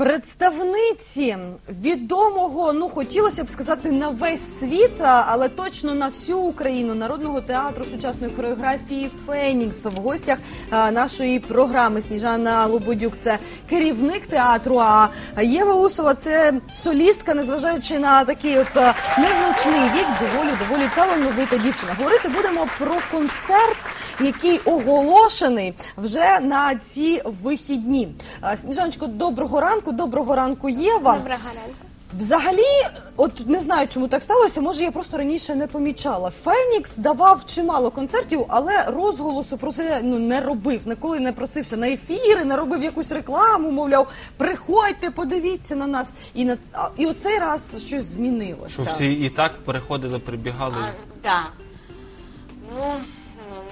Представниці відомого, ну хотілося б сказати на весь світ, але точно на всю Україну народного театру сучасної хореографії Фенікс в гостях нашої програми Сніжана Лободюк. Це керівник театру. А Єва Усова це солістка, незважаючи на такий от незначний вік, доволі доволі талановита дівчина. Говорити будемо про концерт, який оголошений вже на ці вихідні. Сніжаночко, доброго ранку. Доброго ранку, Єва. Доброго ранку. Взагалі, от не знаю, чому так сталося. Може, я просто раніше не помічала. Фенікс давав чимало концертів, але розголосу про це ну не робив. Ніколи не просився на ефіри, не робив якусь рекламу. Мовляв, приходьте, подивіться на нас. І на а, і оцей раз щось змінилося. Що всі і так переходили, прибігали. А, да. Ну,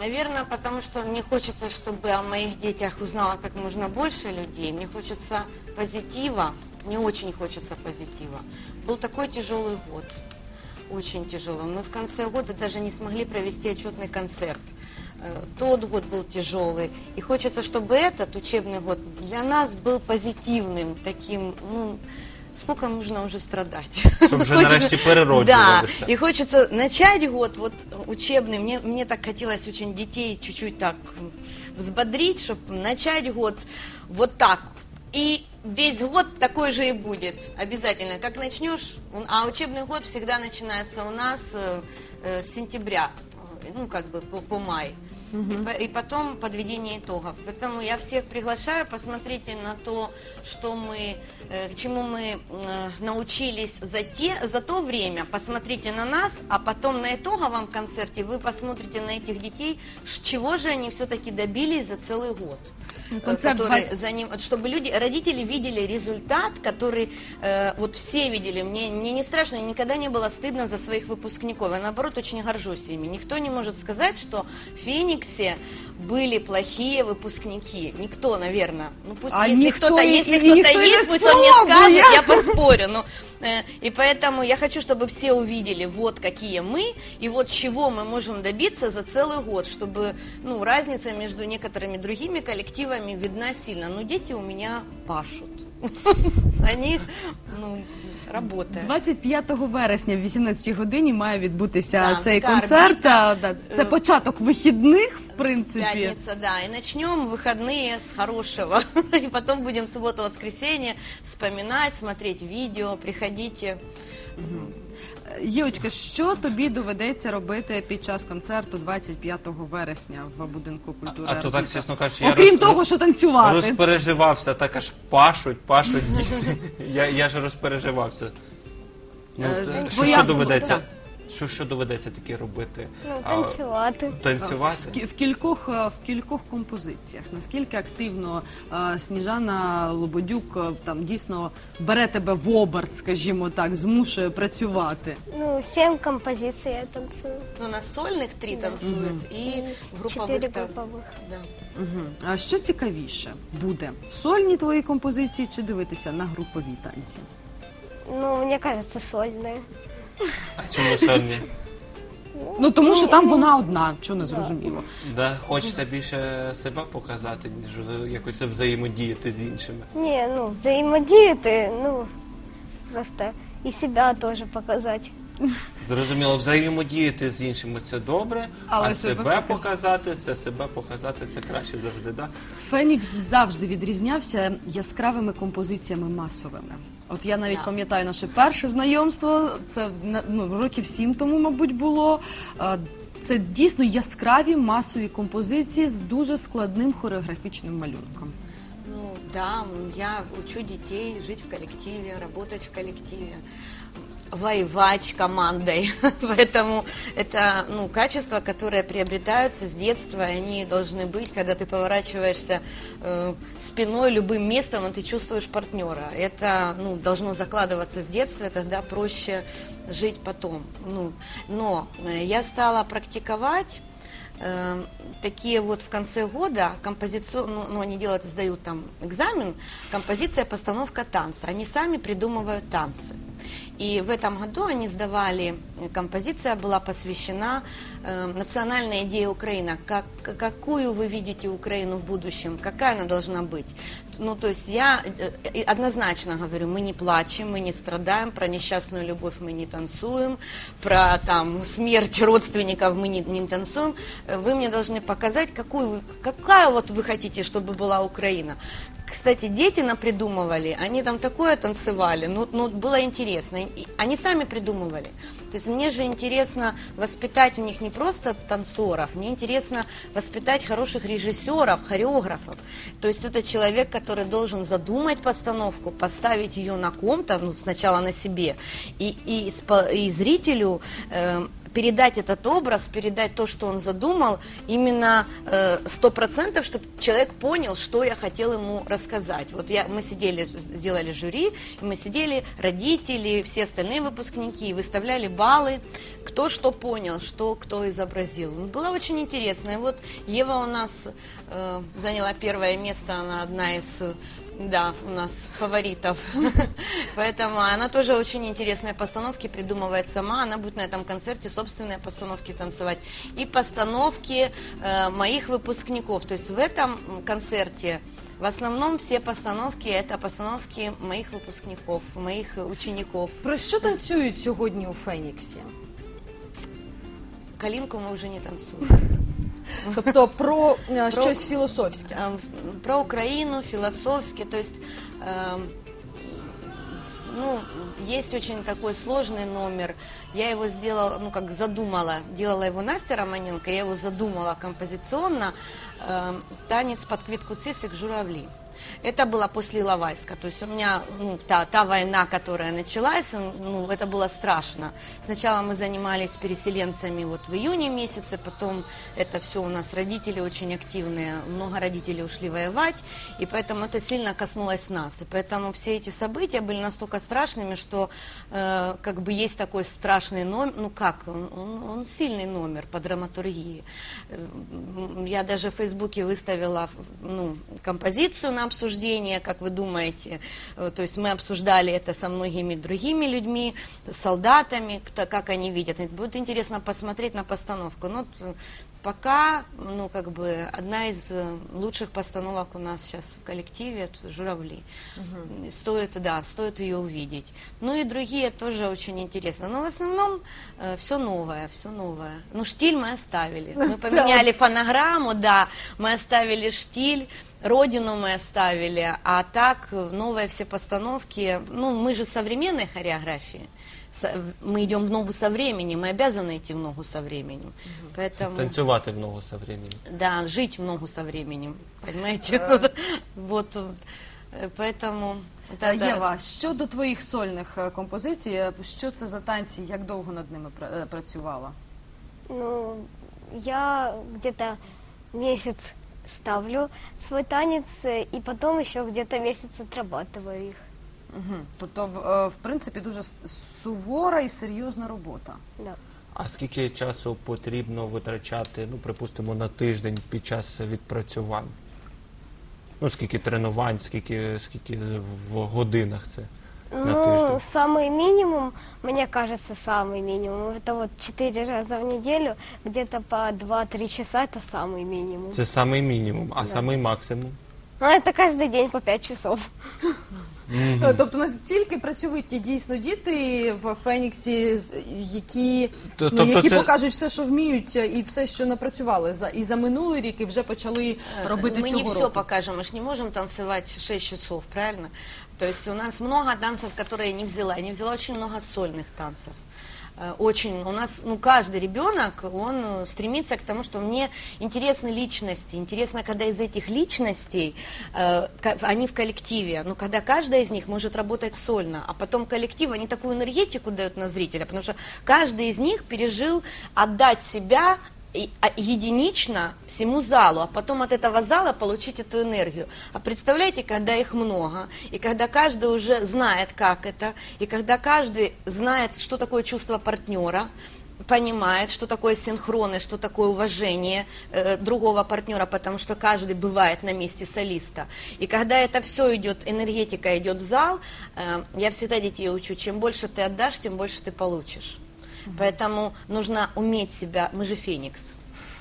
наверное, потому что мне хочется, чтобы о моих детях узнало как можно больше людей. Мне хочется позитива. Мне очень хочется позитива. Был такой тяжелый год. Очень тяжелый. Мы в конце года даже не смогли провести отчетный концерт. Э, Тот год был тяжелый. И хочется, чтобы этот учебный год для нас был позитивным, таким, ну, сколько нужно уже страдать. Щоб вже нарешті Да, перероджувалися. и хочется начать год вот учебный. Мне, мне так хотелось очень детей чуть-чуть так м, взбодрить, чтобы начать год вот так. И весь год такой же и будет, обязательно. Как начнешь, он- а учебный год всегда начинается у нас э, э, с сентября, э, ну как бы по, по май. И, по- и потом подведение итогов. Поэтому я всех приглашаю, посмотрите на то, что мы, э, к чему мы э, научились за, те, за то время. Посмотрите на нас, а потом на итоговом концерте вы посмотрите на этих детей, чего же они все-таки добились за целый год. Э, Концерт который 20. за ним, чтобы люди, родители видели результат, который э, вот все видели. Мне, мне не страшно, никогда не было стыдно за своих выпускников. Я наоборот очень горжусь ими. Никто не может сказать, что в Фениксе были плохие выпускники. Никто, наверное. Ну пусть А если кто-то, если кто-то есть, пусть он мне скажет, я поспорю. Ну, э, и поэтому я хочу, чтобы все увидели, вот какие мы, и вот чего мы можем добиться за целый год, чтобы ну, разница между некоторыми другими коллективами видна сильно. Но дети у меня пашут. Они ну, работают. 25 вересня в 18 годині має відбутися Да, цей така концерт. орбіта. Да, Це Е, початок вихідних, в принципі. Пятница, да. И начнем выходные с хорошего. И потом будем в субботу-воскресенье вспоминать, смотреть видео. Приходите. Євочка, що тобі доведеться робити під час концерту 25 вересня в будинку культури? А то так, чесно кажучи, я Окрім роз- того, що танцювати. розпереживався, так аж пашуть, пашуть діти. Я, я ж розпереживався. Ну, Е, е, що, твоя- що доведеться? так. Що, що доведеться таке робити? Ну, А, танцювати. В, танцювати? кі- в кількох е, в кількох композиціях. Наскільки активно е, Сніжана Лободюк е, там дійсно бере тебе в оберт, скажімо так, змушує працювати? Ну, семь композиций я танцую. Ну, на сольных три танцуют и в групповых Четыре танцах. групповых. Да. Угу. А що цікавіше буде? Сольні твої композиції чи дивитися на групові танці? Ну, мне кажется, сольные. А чому самі? Ну тому що там вона одна, що не зрозуміло. Да, хочеться більше себе показати, ніж якось взаємодіяти з іншими. Не, ну, взаимодействие, ну, просто и себя тоже показать. Зрозуміло, взаємодіяти з іншими це добре, Але а себе себе показ- показати, це себе показати, це краще завжди. Да? Фенікс завжди відрізнявся яскравими композиціями масовими. От я навіть Так. пам'ятаю наше перше знайомство, це на- ну, років сім тому, мабуть, було. Це дійсно яскраві масові композиції з дуже складним хореографічним малюнком. Ну да, м, я учу детей жить в коллективе, работать в коллективе, воевать командой. Поэтому это ну, качества, которые приобретаются с детства, и они должны быть, когда ты поворачиваешься э, спиной любым местом, и ты чувствуешь партнера. Это ну, должно закладываться с детства, и тогда проще жить потом. Ну, но э, я стала практиковать э, такие вот в конце года композицию, ну, ну, они делают, сдают там экзамен, композиция, постановка танца. Они сами придумывают танцы. И в этом году они сдавали, э, композиция была посвящена э, национальной идее Украины. Как, какую вы видите Украину в будущем? Какая она должна быть? Ну, то есть я э, однозначно говорю, мы не плачем, мы не страдаем, про несчастную любовь мы не танцуем, про там смерть родственников мы не, не танцуем. Э, Вы мне должны показать, какую, какая вот вы хотите, чтобы была Украина. Кстати, дети напридумывали, они там такое танцевали, ну, ну было интересно. Они сами придумывали. То есть мне же интересно воспитать в них не просто танцоров, мне интересно воспитать хороших режиссеров, хореографов. То есть это человек, который должен задумать постановку, поставить ее на ком-то, ну, сначала на себе, и, и, и зрителю э, передать этот образ, передать то, что он задумал, именно сто процентов, чтобы человек понял, что я хотел ему рассказать. Вот я, мы сидели, сделали жюри, и мы сидели, родители, все остальные выпускники, и выставляли баллы, кто что понял, что кто изобразил. Ну, Было очень интересно. И вот Ева у нас э, заняла первое место, она одна из э, да, у нас фаворитов. Поэтому она тоже очень интересные постановки придумывает сама. Она будет на этом концерте собственные постановки танцевать. И постановки э, моих выпускников. То есть в этом м, концерте в основном все постановки это постановки моих выпускников, моих учеников. Про що танцюють сьогодні у Феніксі? Калинку мы уже не танцуем. Тобто про е, щось філософське. Эм, про Украину, философски, то есть, эм, ну, есть очень такой сложный номер. Я его сделала, ну, как задумала, делала его Настя Романенко, я его задумала композиционно. Эм, танец под квитку цисик журавли. Это было после Иловайска. То есть у меня ну, та, та война, которая началась, ну, это было страшно. Сначала мы занимались переселенцами вот в июне месяце, потом это все у нас родители очень активные, много родителей ушли воевать, и поэтому это сильно коснулось нас. И поэтому все эти события были настолько страшными, что э, как бы есть такой страшный номер, ну как, он, он- сильный номер по драматургии. Э, Я даже в Фейсбуке выставила ну, композицию на обсуждение, как вы думаете. Э, То есть мы обсуждали это со многими другими людьми, солдатами, как они видят. Будет интересно посмотреть на постановку. Ну, т- пока, ну, как бы, одна из э, лучших постановок у нас сейчас в коллективе это «Журавли». Стоит, да, стоит ее увидеть. Ну и другие тоже очень интересно. Но в основном все новое, все новое. Ну, штиль мы оставили. Мы поменяли фонограмму, да, мы оставили штиль, родину мы оставили, а так э, новые все постановки, ну, мы же современной хореографии. Со- Мы идем в ногу со временем, мы обязаны идти в ногу со временем. Поэтому... Танцювати в ногу со временем. Да, жить в ногу со временем, понимаете? Вот, э, поэтому... это да. Єва, щодо твоїх сольних е, композицій, е, що це за танці, як довго над ними пра- е, працювала? Ну, я где-то месяц ставлю свой танец, э, и потом еще где-то месяц отрабатываю их. Угу. Тобто, в, е, в принципі, дуже с- сувора і серйозна робота. Да. А скільки часу потрібно витрачати, ну, припустимо, на тиждень під час відпрацювань? Ну, скільки тренувань, скільки, скільки в годинах це Ну, самый минимум, мне кажется, самый минимум, это вот 4 раза в неделю, где-то по 2-3 часа, это самый минимум. Це самий мінімум, а самий максимум. Ну, это каждый день по 5 часов. Е, Тобто настільки працьовиті дійсно діти в Феніксі, з- які, То- ну, тобто які це- покажуть все, що вміють, е, і все, що напрацювали за і за минулий рік, і вже почали робити Мы цього не все року. покажем, мы же не можем танцевать 6 часов, правильно? То есть у нас много танцев, которые я не взяла. Я не взяла очень много сольных танцев. Э, Очень. У нас, ну, каждый ребенок, он э, стремится к тому, что мне интересны личности. Интересно, когда из этих личностей, э, они в коллективе, ну, когда каждая из них может работать сольно, а потом коллектив, они такую энергетику дают на зрителя, потому что каждый из них пережил отдать себя единично всему залу, а потом от этого зала получить эту энергию. А представляете, когда их много, и когда каждый уже знает, как это, и когда каждый знает, что такое чувство партнера, понимает, что такое синхрон что такое уважение э, другого партнера, потому что каждый бывает на месте солиста. И когда это все идет, энергетика идет в зал, э, я всегда детей учу, чем больше ты отдашь, тем больше ты получишь. Поэтому нужно уметь себя, мы же феникс,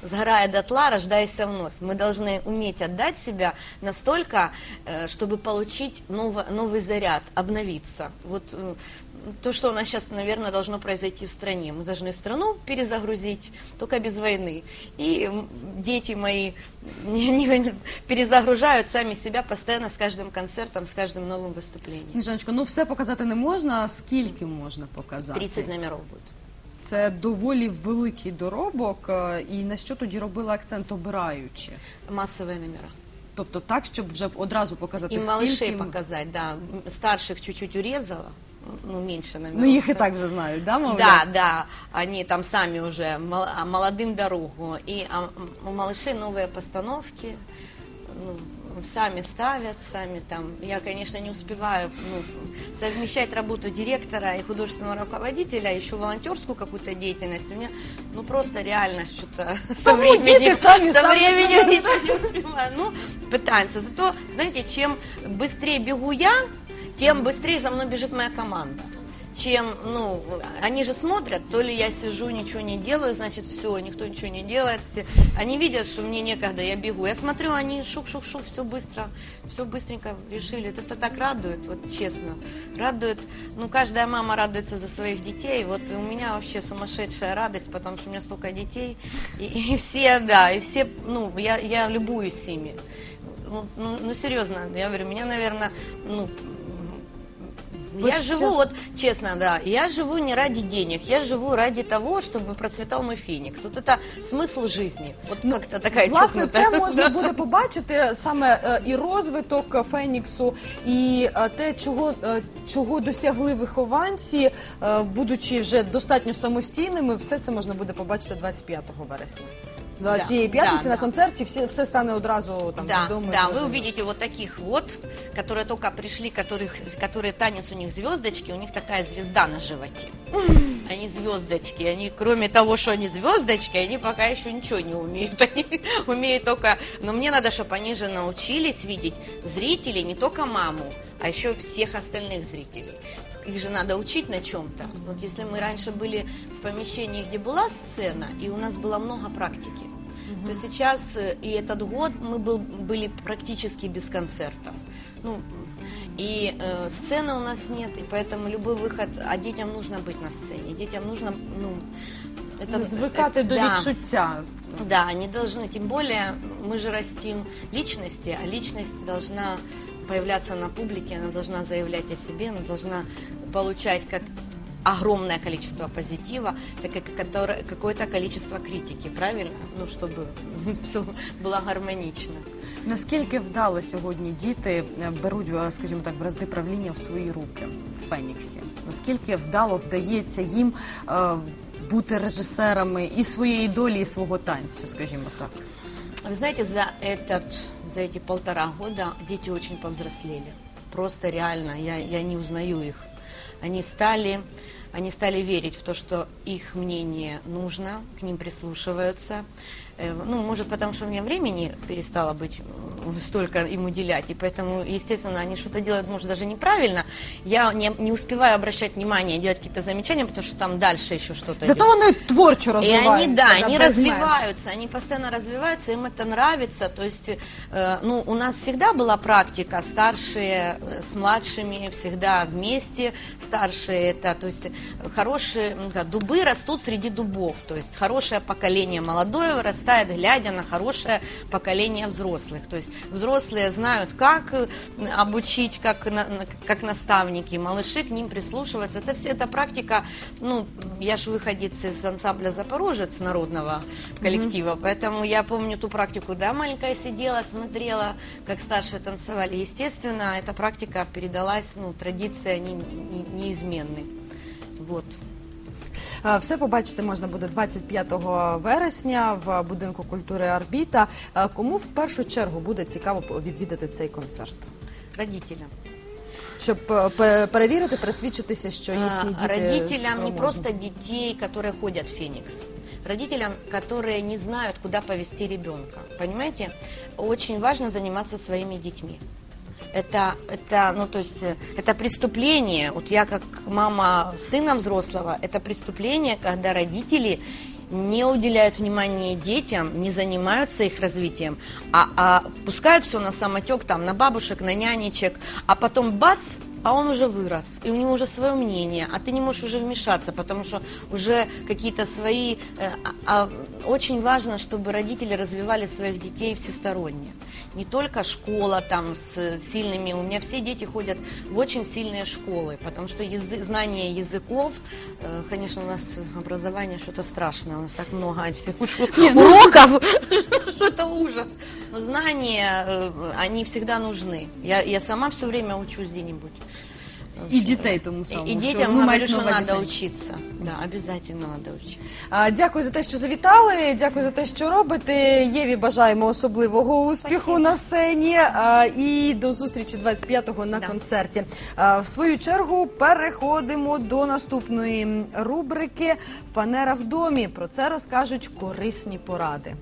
сгорая дотла, рождайся вновь. Мы должны уметь отдать себя настолько, э, чтобы получить ново- новый заряд, обновиться. Вот э, то, что у нас сейчас, наверное, должно произойти в стране. Мы должны страну перезагрузить, только без войны. И дети мои не- не перезагружают сами себя постоянно с каждым концертом, с каждым новым выступлением. Сніжаночко, ну все показати не можна, а скільки можна показати? 30 номеров будет. Це доволі великий доробок. е, І на що тоді робила акцент обираючи? Массовые номера. Тобто так, щоб вже одразу показати И малышей скільки... показать, да. М, Старших чуть-чуть урезала, ну, меньше номеров. Ну їх і так вже знають, да, мовляв? Да, да, они там сами уже мол- а молодым дорогу. И а, м, у малышей новые постановки, ну, сами ставят, сами там. Я, конечно, не успеваю ну, совмещать работу директора и художественного руководителя, еще волонтерскую какую-то деятельность. У меня, ну, просто реально что-то со временем, сами со временем ничего не успеваю. Ну, пытаемся. Зато, знаете, чем быстрее бегу я, тем быстрее за мной бежит моя команда. Чем, ну, они же смотрят, то ли я сижу, ничего не делаю, значит, все, никто ничего не делает. Все. Они видят, что мне некогда, я бегу. Я смотрю, они шук-шук-шук, все быстро, все быстренько решили. Это так радует, вот честно. Радует, ну, каждая мама радуется за своих детей. Вот у меня вообще сумасшедшая радость, потому что у меня столько детей. И, и все, да, и все, ну, я, я любуюсь ими. Ну, ну, ну, серьезно, я говорю, меня, наверное, ну, Вы я щас- живу, вот честно, да, я живу не ради денег, я живу ради того, чтобы процветал мой феникс. Вот это смысл жизни. Вот как-то такая Власне, чокнутая. це можна буде побачити саме е, і розвиток е, Феніксу, і е, те, чого, е, чого досягли вихованці, е, будучи вже достатньо самостійними, все це можна буде побачити 25 вересня. Да, Цієї п'ятниці да, на да. концерті всі, все стане одразу там Да, відомо. і да, вы зрозуміло. увидите вот таких вот, которые только пришли, которых, которые танец у них звездочки, у них такая звезда на животе. Они звездочки, они кроме того, что они звездочки, они пока еще ничего не умеют. Они умеют только, но мне надо, чтобы они же научились видеть зрителей, не только маму, а еще всех остальных зрителей. Их же надо учить на чем-то. Вот если мы раньше были в помещении, где была сцена, и у нас было много практики, то сейчас э, и этот год мы был, были практически без концертов. Ну, и э, сцены у нас нет, и поэтому любой выход, а детям нужно быть на сцене, детям нужно, ну, это Звикати э, до да. відчуття. Да, они должны, тем более мы же растим личности, а личность должна появляться на публике, она должна заявлять о себе, она должна получать как огромное количество позитива, так и какое-то количество критики, правильно? Ну, чтобы все было гармонично. Наскільки вдало сьогодні діти е, беруть, е, скажімо так, бразди правління в свої руки в Феніксі? Наскільки вдало вдається їм е, бути режисерами і своєї долі, і свого танцю, скажімо так? Вы знаете, за, этот, за эти полтора года дети очень повзрослели. Просто реально, я, я не узнаю их. Они стали, они стали верить в то, что их мнение нужно, к ним прислушиваются. Э, Ну, может, потому что у меня времени перестало быть столько им уделять, и поэтому, естественно, они что-то делают, может, даже неправильно. Я не, не успеваю обращать внимание, делать какие-то замечания, потому что там дальше еще что-то Зато идет. вони творчо И розвиваються. они, да, они развиваются, они постоянно развиваются, им это нравится. То есть, э, ну, у нас всегда была практика, старшие э, с младшими всегда вместе, старшие это, то есть, э, хорошие, как, дубы растут среди дубов, то есть, хорошее поколение молодое вырастает, глядя на хорошее поколение взрослых. То есть, взрослые знают, как э, обучить, как, как наставники, малыши к ним прислушиваются. Это все, эта практика, ну, я же выходец из ансамбля «Запорожец» народного коллектива, поэтому я помню ту практику, да, маленькая сидела, смотрела, как старшие танцевали. Естественно, эта практика передалась, ну, традиции, они не- неизменны. Вот. Е, Все побачити можна буде 25 вересня в будинку культури Арбіта. Е, Кому в першу чергу буде цікаво відвідати цей концерт? Родителям. щоб е, перевірити, пересвідчитися, що їхні діти Родителям не просто детей, которые ходят в Феникс. Родителям, которые не знают, куда повести ребенка. Понимаете? Очень важно заниматься своими детьми. Это, это, ну, то есть, э, это преступление. Вот я как мама сына взрослого, это преступление, когда родители не уделяют внимания детям, не занимаются их развитием, а, а пускают все на самотек, там, на бабушек, на нянечек, а потом бац, а он уже вырос, и у него уже свое мнение, а ты не можешь уже вмешаться, потому что уже какие-то свои... э, а- а очень важно, чтобы родители развивали своих детей всесторонне. Не только школа там с сильными... У меня все дети ходят в очень сильные школы, потому что язы- знание языков, э, конечно, у нас образование что-то страшное, у нас так много всех уроков, что это ужас. Но знания, э, они всегда нужны. Я, я сама все время учусь где-нибудь. І дітей тому самому. що детям ви говорю, надо Фенікс. учиться. Да, обязательно надо учиться. А, Дякую за те, що завітали. Дякую за те, що робите. Єві бажаємо особливого успіху на сцені. А, І до зустрічі 25-го на Да. концерті. А, В свою чергу переходимо до наступної рубрики Фанера в домі. Про це розкажуть корисні поради.